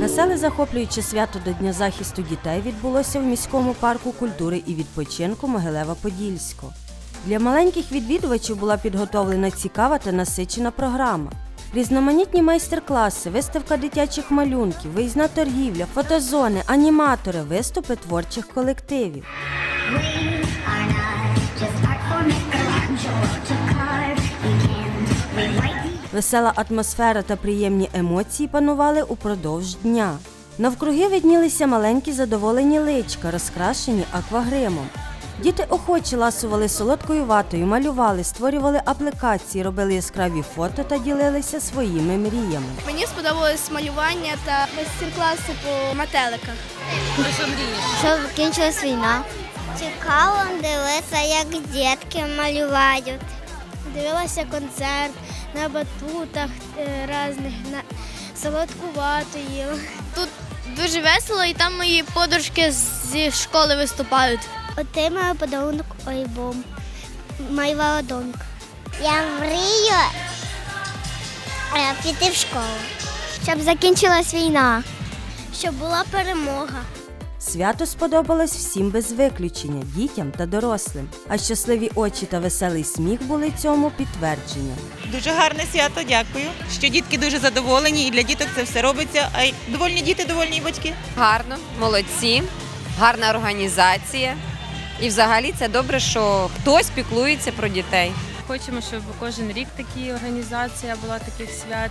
Веселе захоплююче свято до Дня захисту дітей відбулося в міському парку культури і відпочинку Могилева-Подільського. Для маленьких відвідувачів була підготовлена цікава та насичена програма. Різноманітні майстер-класи, виставка дитячих малюнків, виїзна торгівля, фотозони, аніматори, виступи творчих колективів. We Весела атмосфера та приємні емоції панували упродовж дня. Навкруги виднілися маленькі задоволені личка, розкрашені аквагримом. Діти охоче ласували солодкою ватою, малювали, створювали аплікації, робили яскраві фото та ділилися своїми мріями. Мені сподобалось малювання та майстер-класи по метеликах. Щоб закінчилась війна. Цікаво дивитися, як дітки малюють. Дивилася концерт на батутах е, різних, на солодку вату. Тут дуже весело, і там мої подружки зі школи виступають. Отримаю подарунок альбом. Майва домик. Я мрію е, піти в школу. Щоб закінчилась війна. Щоб була перемога. Свято сподобалось всім без виключення, дітям та дорослим. А щасливі очі та веселий сміх були цьому підтвердженням. Дуже гарне свято, дякую. Що дітки дуже задоволені, і для діток це все робиться. А й довольні діти, довольні і батьки. Гарно, молодці, гарна організація. І взагалі це добре, що хтось піклується про дітей. Хочемо, щоб кожен рік такі організація була таких свят.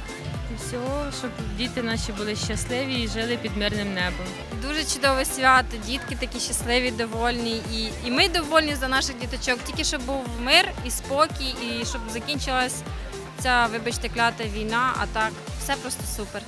І всього, щоб діти наші були щасливі і жили під мирним небом. Дуже чудове свято, дітки такі щасливі, довольні. І, і ми довольні за наших діточок. Тільки щоб був мир і спокій, і щоб закінчилась ця, вибачте, клята війна, а так все просто супер.